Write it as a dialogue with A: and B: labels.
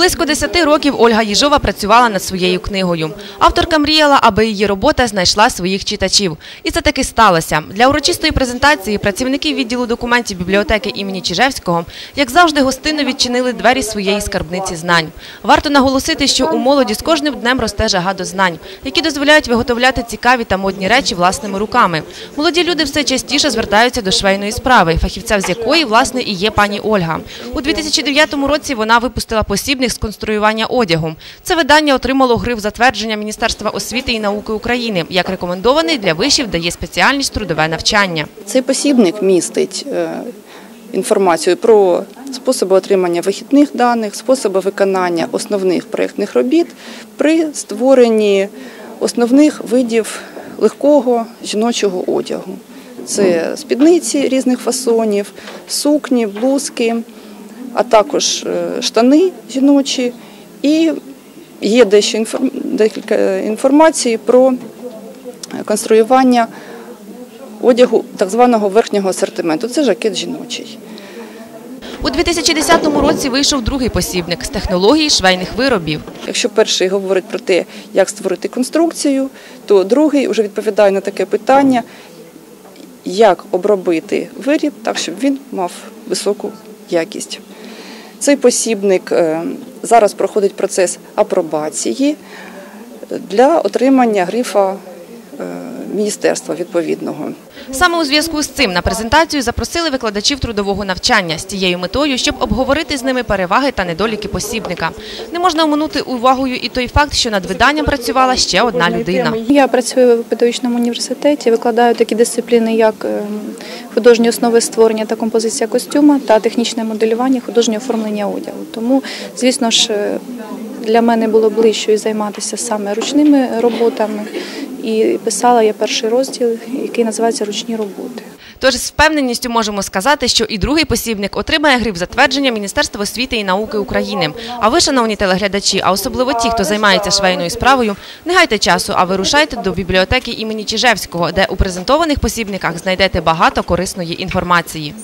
A: Близько 10 років Ольга Їжова працювала над своєю книгою. Авторка мріяла, аби її робота знайшла своїх читачів. І це таки сталося. Для урочистої презентації працівники відділу документів бібліотеки імені Чижевського, як завжди, гостинно відчинили двері своєї скарбниці знань. Варто наголосити, що у молоді з кожним днем росте жага до знань, які дозволяють виготовляти цікаві та модні речі власними руками. Молоді люди все частіше звертаються до швейної справи, фахівця з якої, власне, і є пані Ольга. У 2009 році вона випустила посібник з конструювання одягу. Це видання отримало гриф затвердження Міністерства освіти і науки України, як рекомендований для вишів, де є спеціальність трудове навчання.
B: Цей посібник містить е, інформацію про способи отримання вихідних даних, способи виконання основних проєктних робіт при створенні основних видів легкого жіночого одягу. Це спідниці різних фасонів, сукні, блузки, а також е, штани жіночі. І є дещо декілька інформації про конструювання одягу так званого верхнього асортименту. Це жакет жіночий.
A: У 2010 році вийшов другий посібник з технології швейних виробів.
B: Якщо перший говорить про те, як створити конструкцію, то другий вже відповідає на таке питання, як обробити виріб так, щоб він мав високу якість. Цей посібник е, зараз проходить процес апробації для отримання грифа е, міністерства відповідного.
A: Саме у зв'язку з цим на презентацію запросили викладачів трудового навчання з тією метою, щоб обговорити з ними переваги та недоліки посібника. Не можна оминути увагою і той факт, що над виданням працювала ще одна людина.
C: Я працюю в педагогічному університеті, викладаю такі дисципліни, як ем, художні основи створення та композиція костюма та технічне моделювання, художнє оформлення одягу. Тому, звісно ж, е, для мене було ближче займатися саме ручними роботами. І писала я перший розділ, який називається Ручні роботи.
A: Тож з впевненістю можемо сказати, що і другий посібник отримає гриф затвердження Міністерства освіти і науки України. А ви, шановні телеглядачі, а особливо ті, хто займається швейною справою, не гайте часу, а вирушайте до бібліотеки імені Чижевського, де у презентованих посібниках знайдете багато корисної інформації.